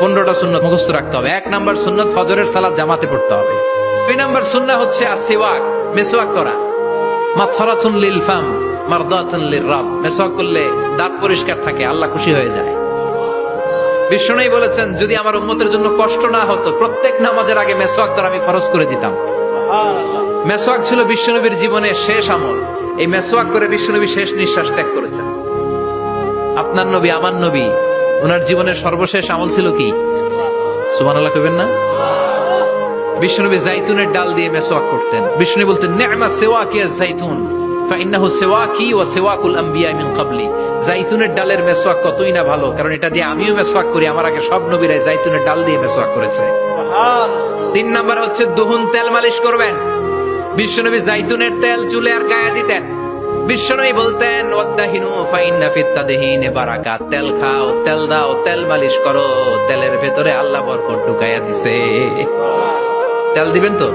পনেরোটা সুন্নত মুখস্থ রাখতে হবে। এক নাম্বার সুন্নত ফজরের সালাত জামাতে পড়তে হবে। দুই নাম্বার সুন্নাহ হচ্ছে আসিওয়াক মেসওয়াক করা। লিল ফাম, মারদাতুন লির রাব। মেসওয়াক করলে দাঁত পরিষ্কার থাকে, আল্লাহ খুশি হয়ে যায়। বিষ্ণুই বলেছেন, যদি আমার জন্য কষ্ট না হতো, প্রত্যেক নামাজের আগে মেসওয়াক করা আমি ফরজ করে দিতাম। মেসওয়াক ছিল বিশ্বনবীর জীবনের শেষ আমল। এই মেসওয়াক করে বিশ্বনবী শেষ নিঃশ্বাস ত্যাগ করেছেন। আপনার নবী, আমার নবী ওনার জীবনের সর্বশেষ আমল ছিল কি? সুমান আল্লাহ কইবেন না? বিষ্ণুনবী জাইতুনের ডাল দিয়ে মেসওয়াক করতেন। বিষ্ণু বলতেন, নেমা সেওয়াকি জাইতুন ফাইন্নাহু সেওয়াকি ওয়া সেওয়াকুল আম্বিয়া মিন ক্বাবলি। জাইতুনের ডালের মেসওয়াক কতই না ভালো, কারণ এটা দিয়ে আমিও মেসওয়াক করি, আমার আগে সব নবীরাই জাইতুনের ডাল দিয়ে মেসওয়াক করেছে। তিন নাম্বার হচ্ছে, দুহুন তেল মালিশ করবেন। বিশ্বনবী জাইতুনের তেল চুলে আর গায়ে দিতেন। বিশ্বনবী বলতেন ওয়াদ্দাহিনু ফাইন্না ফিত্তাদিহিনে বারাকা তেল খাও, তেল দাও, তেল মালিশ করো, তেলের ভেতরে আল্লাহ বরকত ঢুকাইয়া দিছে। তেল দিবেন তো?